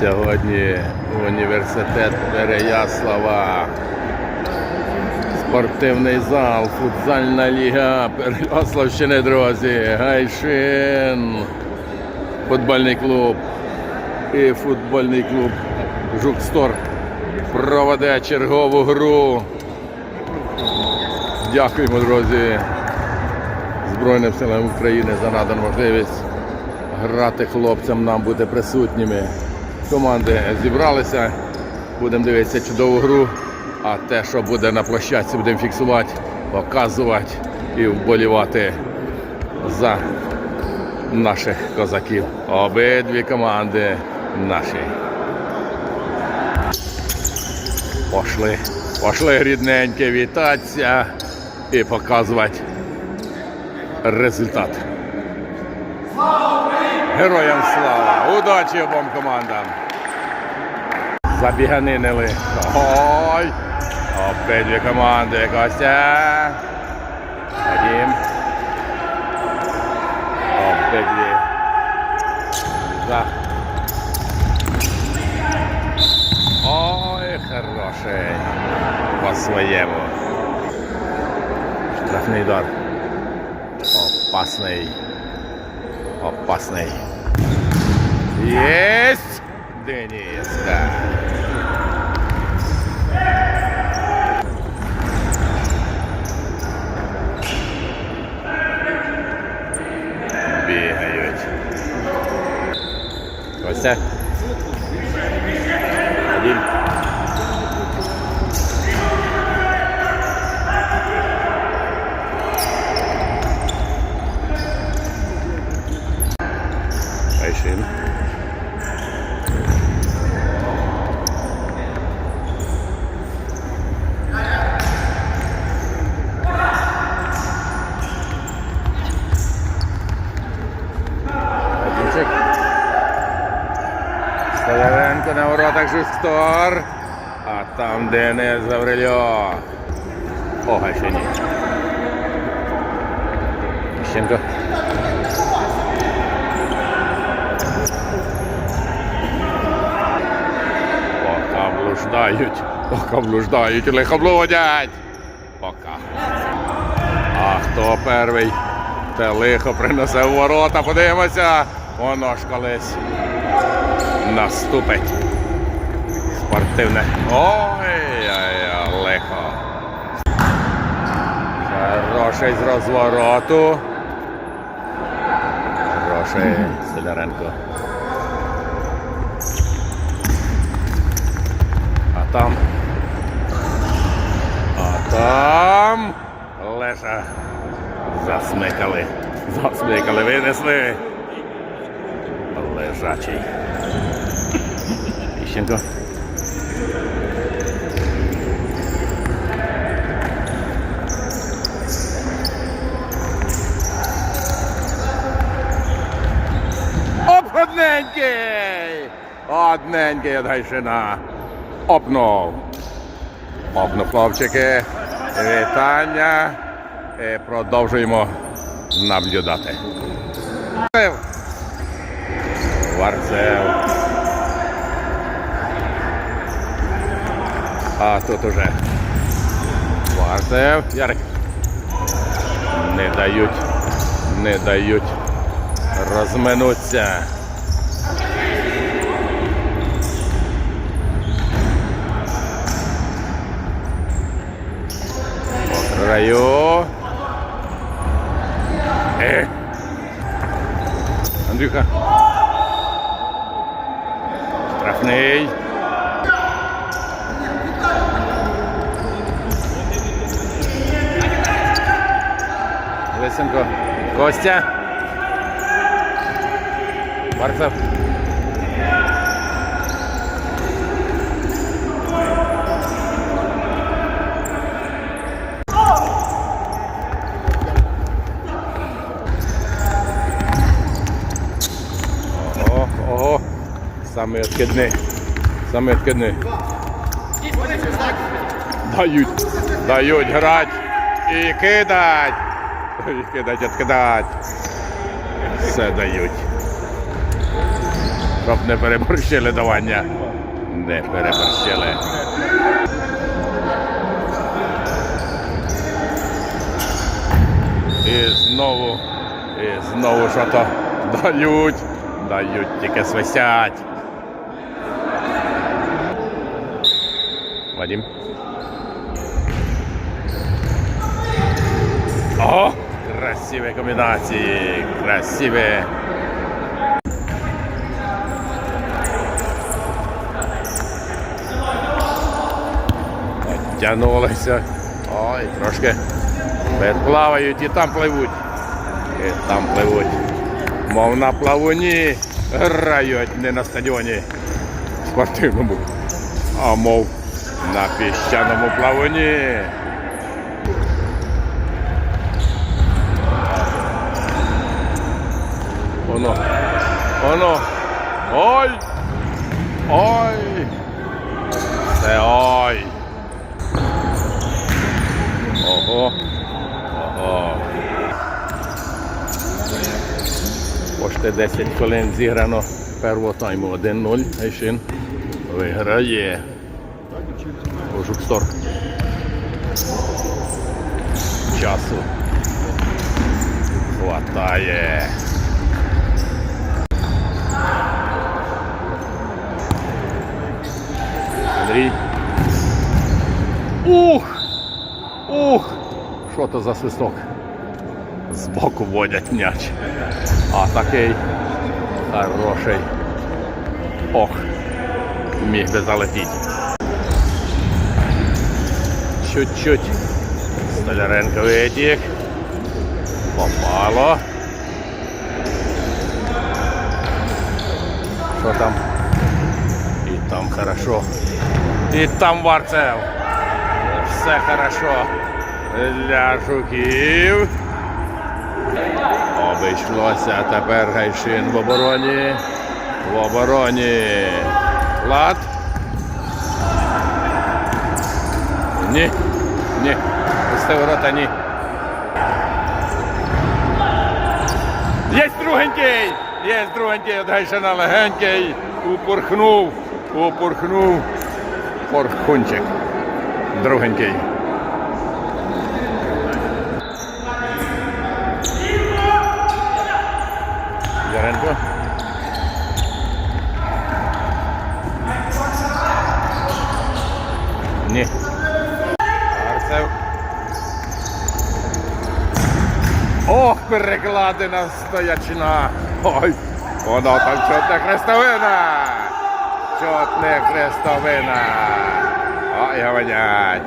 Сьогодні університет Переяслава. Спортивний зал, футзальна ліга Переяславщини, друзі. Гайшин. Футбольний клуб і футбольний клуб Жукстор проведе чергову гру. Дякуємо, друзі, Збройним силам України за надану можливість грати хлопцям, нам бути присутніми. Команди зібралися, будемо дивитися чудову гру, а те, що буде на площадці, будемо фіксувати, показувати і вболівати за наших козаків. Обидві команди наші. Пошли, пошли рідненькі вітатися і показувати результат. Героям слава! Удачі обом командам! Забіганинили. Ой! Обидві команди. Костя. Вадим. Обидві. За. Ой, хороший. По своєму. Штрафний удар. Опасний. Опасний. Есть! Денис, да. Бігають. Костя. Один. На. А там Денис Гаврильо. Ога ще ні. Іщенко. Пока блуждають. Пока блуждають. Лихо блудять. Пока. А хто перший? Те лихо принесе в ворота. Подивимося. Воно ж колись наступить. Спортивне. Ой, ой, лихо. Хороший з розвороту. Хороший Сидоренко. А там. А там. Леша. Засмикали. Засмикали, винесли. Лежачий. Іщенко. Одненький від Гайшина. Опнув. Опнув, хлопчики. Вітання. І продовжуємо наблюдати. Варцев. А тут уже Варцев. Ярик. Не дають. Не дають розминуться. По краю. Е. Андрюха. Штрафний. Лисенко. Костя. Марцев. Ого, ого. Самий відкидний. Самий відкидний. Дають. Дають грати і кидать. І кидать, відкидать. Все дають. щоб не переборщили давання. Не переборщили. І знову, і знову що то дають, дають, тільки свисять. Вадим. О, красивые комбинации, красивые. Тянулися. Ой, трошки плавають і там пливуть. І там пливуть. Мов на плавуні грають не на стадіоні спортивному, а мов на піщаному плавуні. Оно. Оно. Ой! Ой! Це ой! Ого! Ого! Пошти 10 хвилин зіграно первого тайму 1-0. Гайшин виграє. Часу. Хватає. Андрій. Ух! Ух! Що то за свисток? Збоку водять м'яч. А такий хороший. Ох! Міг би залетіти. Чуть-чуть. Столяренко витік. Попало. Що там? І там хорошо. І там Варцев. Все хорошо. Для жуків. Обійшлося тепер Гайшин в обороні. В обороні. Лад. Ні. Ні. Пусти ворота, ні. Є другенький! Є другенький від Гайшина легенький. Упорхнув. Упорхнув. Порхунчик. Другенький. Яренко. Ні. Ох, перекладина стоячина. Ой, воно там чотне хрестовина. Чотне хрестовина. Ой, гаванять.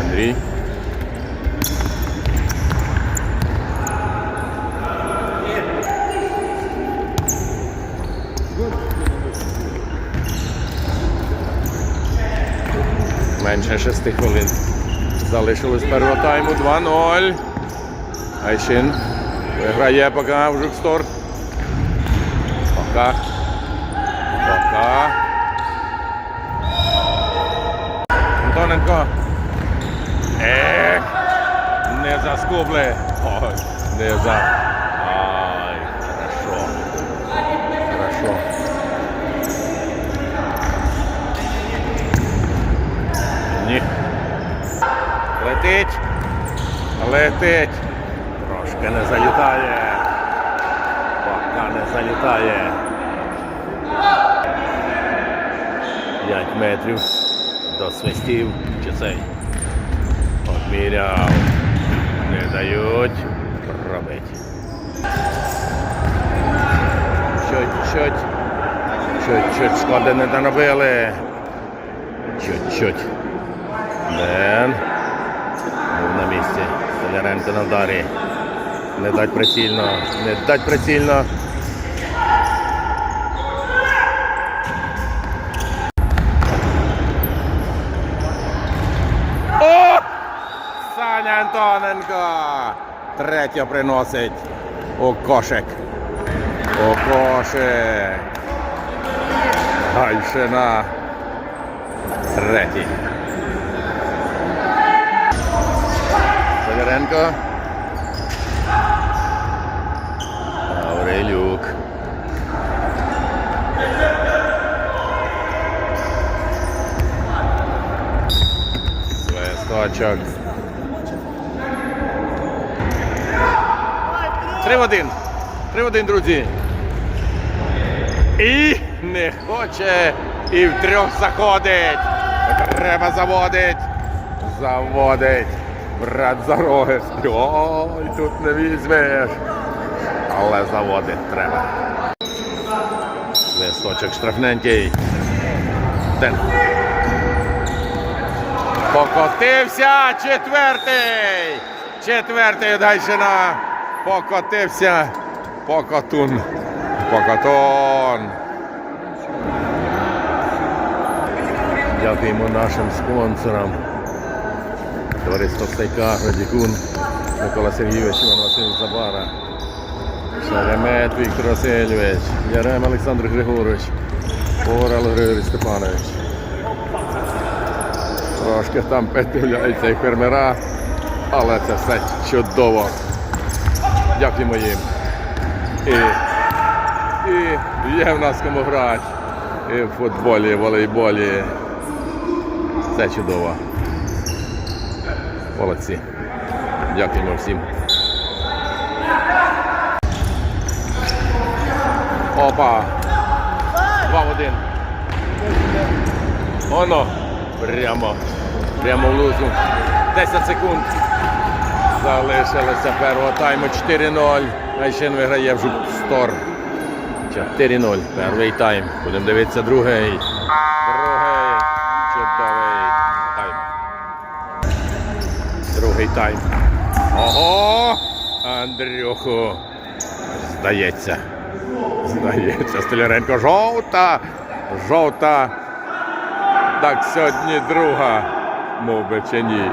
Андрій. Менше 6 хвилин. Залишилось першого тайму 2-0. Айшин виграє поки в Жукстор. Пока. Пока. Антоненко. Ех, не заскубли. Ой, не за. Ай, хорошо. Хорошо. Ні. Летить. Летить. Трошки не залітає. Пока не залітає. 5 метрів до свистів чи цей. Обміряв. Не дають робити. Чуть-чуть. Чуть-чуть шкоди не доробили. Чуть-чуть. Ден. На місці. Столяренко на вдарі. Не дать прицільно. Не дать прицільно. О! Саня Антоненко. Третє приносить у кошик. У кошик. Гайшина. Третій. Северенко. Аврелюк. Свисточок. Три в один. Три в один, друзі. І не хоче, і в трьох заходить. Треба заводить. Заводить. Брат за роги. Ой, тут не візьмеш. Але заводить треба. Листочок штрафненький. Тен. Покотився четвертий. Четвертий від Гайшина. Покотився. Покотун. Покотон. Дякуємо нашим спонсорам. Товариство Стейка, Радікун, Микола Сергійович, Іван Васильович Забара, Шеремет Віктор Васильович, Ярем Олександр Григорович, Орел Григорій Степанович. Трошки там піддивляються і фермера, але це все чудово. Дякуємо їм. І, і є в нас кому грати. І в футболі, і в волейболі. Це чудово. Молодці. Дякуємо всім. Опа. Два в один. Оно. Прямо. Прямо в лузу. 10 секунд. Залишилося першого тайму 4-0. Айшин виграє в Жупстор. 4-0. Перший тайм. Будемо дивитися. Другий. Другий тайм. Ого! Андрюху. Здається. Здається. Столяренко жовта. Жовта. Так сьогодні друга. Мов би чи ні.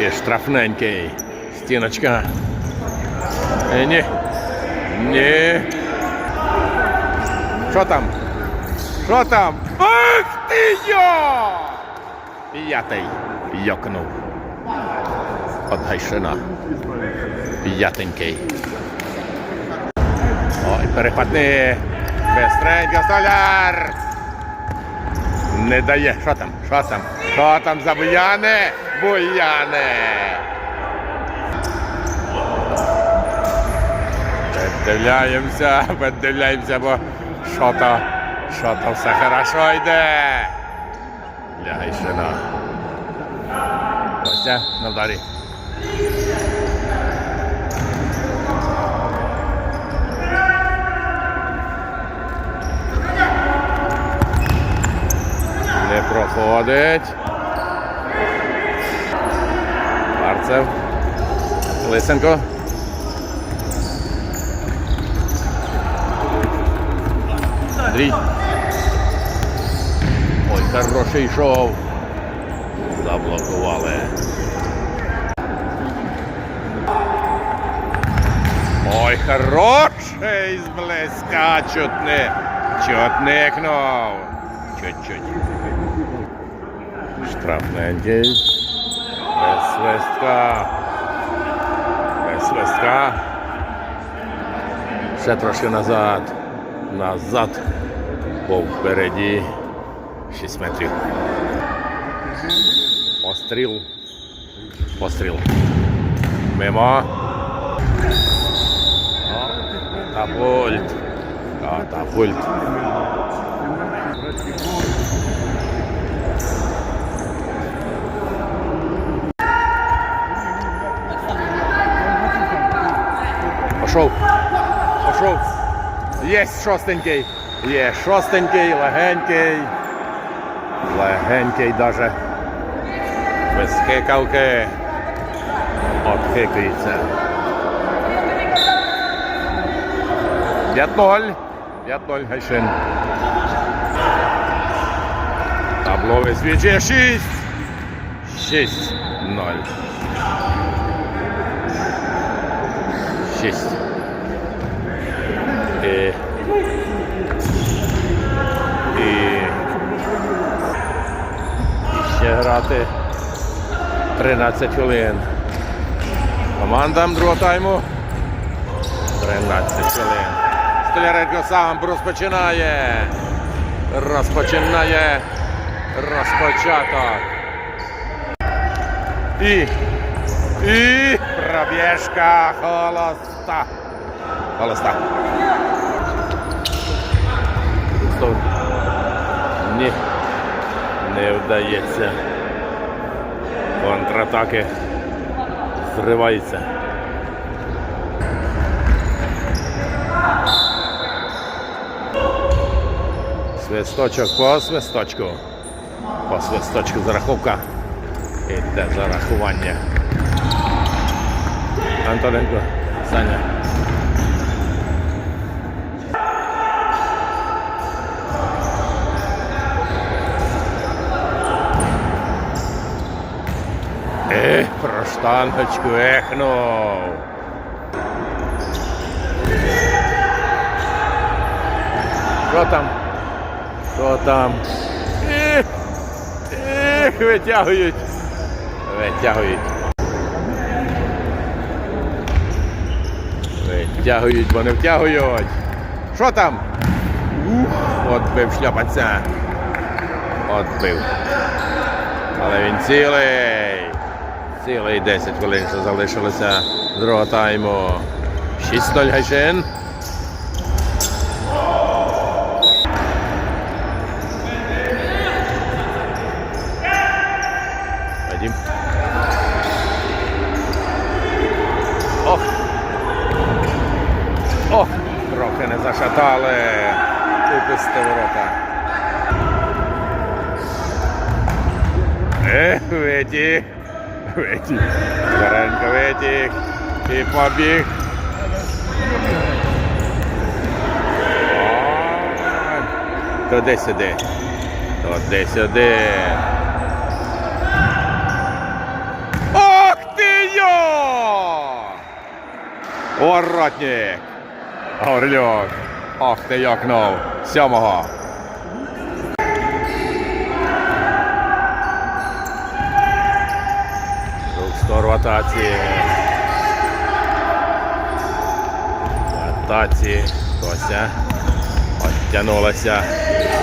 І штрафненький. Стіночка. Е, ні. Ні. Що там? Що там? Ах ти йо! П'ятий йокнув. От Гайшина. П'ятенький. Ой, перехватни. Бестренько столяр. Не дає. Що там? Що там? Що там за буяне? Буяне. Піддивляємося, піддивляємося, бо що то, що то все хорошо йде. Для Гайшина. Костя на вдарі. Не проходить. Марцев. Лисенко. Андрій. Хороший йшов. Заблокували. Ой, хороший зблизька, чутни. Чутникнув. Чуть-чуть. Штрафненький. Без свистка. Без свистка. Ще трошки назад. Назад. Бо впереді 6 метрів. Постріл. Постріл. Мимо. Катапульт. Катапульт. Пошов. Пошов. Є шостенький. Є шостенький, легенький. Легенький даже. Без хикавки. Отхикується. 5-0. 5-0 Гайшин. Табло висвічує 6. 6-0. 6. Грати 13 хвилин. Командам другого тайму 13 хвилин. Столяренко сам розпочинає. Розпочинає розпочаток. І. І пробіжка холоста. Холоста. Ні. Не вдається. Контратаки зриваються. Свисточок по свисточку. По свисточку зараховка. Іде зарахування. Антоненко, Саня. Ех, про штангочку ехнув. Що там? Що там? Ех, ех, витягують. Витягують. Витягують, бо не втягують. Що там? Ух, отбив шляпанця. Отбив. Але він цілий. Цілий 10 хвилин ще залишилося другого тайму. 6-0 Гайшин. Ох. Ох, трохи не зашатали. Упустив ворота. Ех, витік. Витік. Заренко витік. І побіг. Ой. Туди сюди. Туди сюди. Ох ти йо! Воротник. Орлюк. Ох ти йокнув. Сьомого. Атаці. Атаці. Кося. Оттянулася.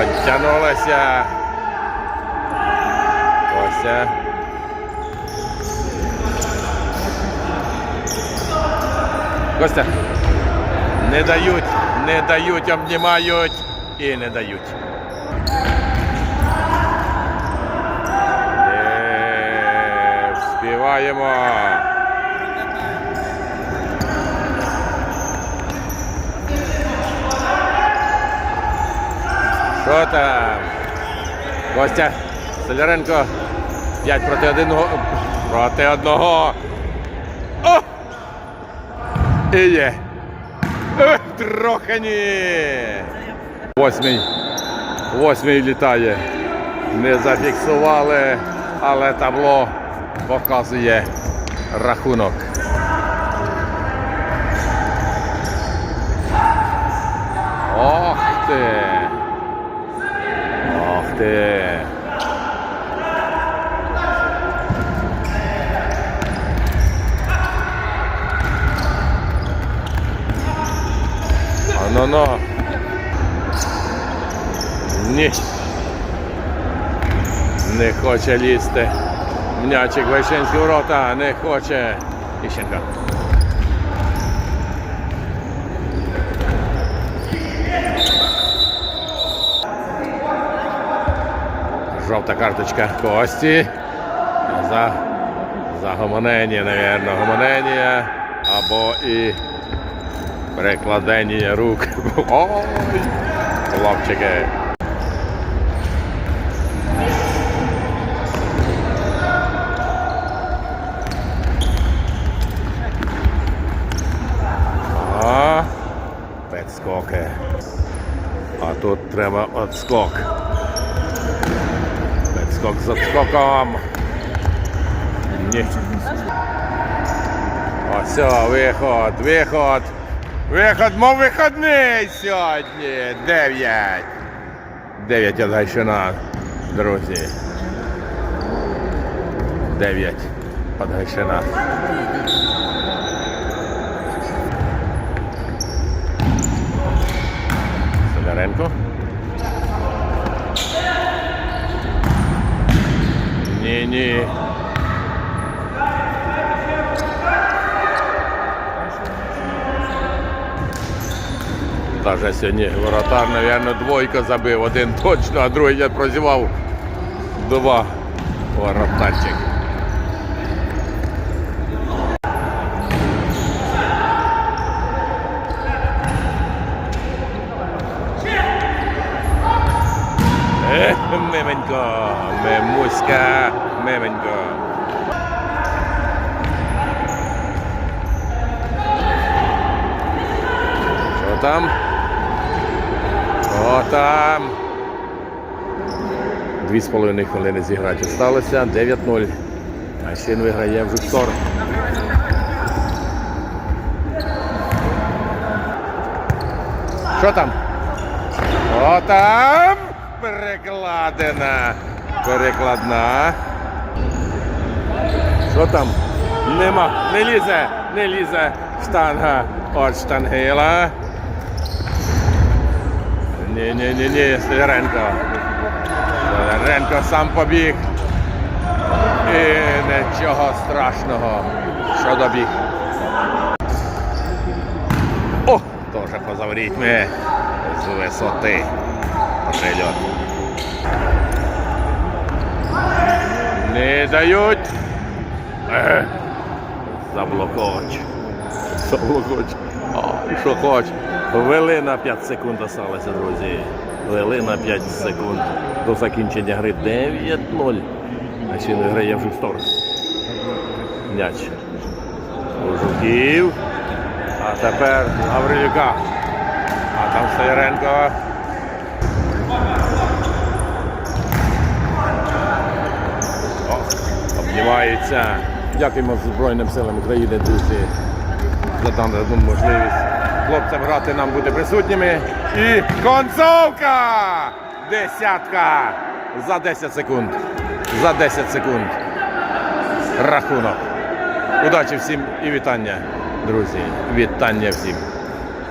Оттянулася. Кося. Костя. Не дають, не дають, обнімають і не дають. Вспіваємо. Що там? Костя, Соляренко. 5 проти одного. Проти одного. О! І є. Ех, трохи ні. Восьмий. Восьмий літає. Не зафіксували, але табло показує рахунок. Ох ти. Ох ти. Ано-но. Ні. Не хоче лізти. М'ячик Вайшинський ворота, не хоче. Іщенко. Жовта карточка Кості. За, за гомонення, напевно, гомонення. Або і Перекладення рук. Ой! Хлопчики. А, підскоки. А тут треба отскок. Підскок з отскоком. Ні. Ось, виход, виход. Виход, мов виходний сьогодні. Дев'ять. 9 від Гайшина, друзі. 9 від Гайшина. Сидоренко. Ні, ні. Даже сьогодні воротар, мабуть, двойка забив, один точно, а другий я прозівав два воротарчик. Ех, Мименько, Мемуська, Мименько. Що там? Що там? Дві з половиною хвилини зіграти осталося. 9-0. А ще виграє в Жуксор. Що там? Що там? Перекладена. Перекладна. Що там? Нема. Не лізе. Не лізе штанга від штангела. Ні, ні, ні, ні, Сидоренко. Сидоренко сам побіг. І нічого страшного, що добіг. О, теж поза ворітьми з висоти. Прильот. Не дають. Е, заблокоч. Заблокоч. А, що хоч. Вели на 5 секунд осталося, друзі. Вели на 5 секунд до закінчення гри 9-0. А ще не грає в Жукстор. М'яч. Жуків. А тепер Гаврилюка. А там Саєренко. Обнімаються. Дякуємо Збройним силам України, друзі, за дану можливість хлопцям грати нам бути присутніми. І концовка! Десятка! За 10 секунд. За 10 секунд. Рахунок. Удачі всім і вітання, друзі. Вітання всім.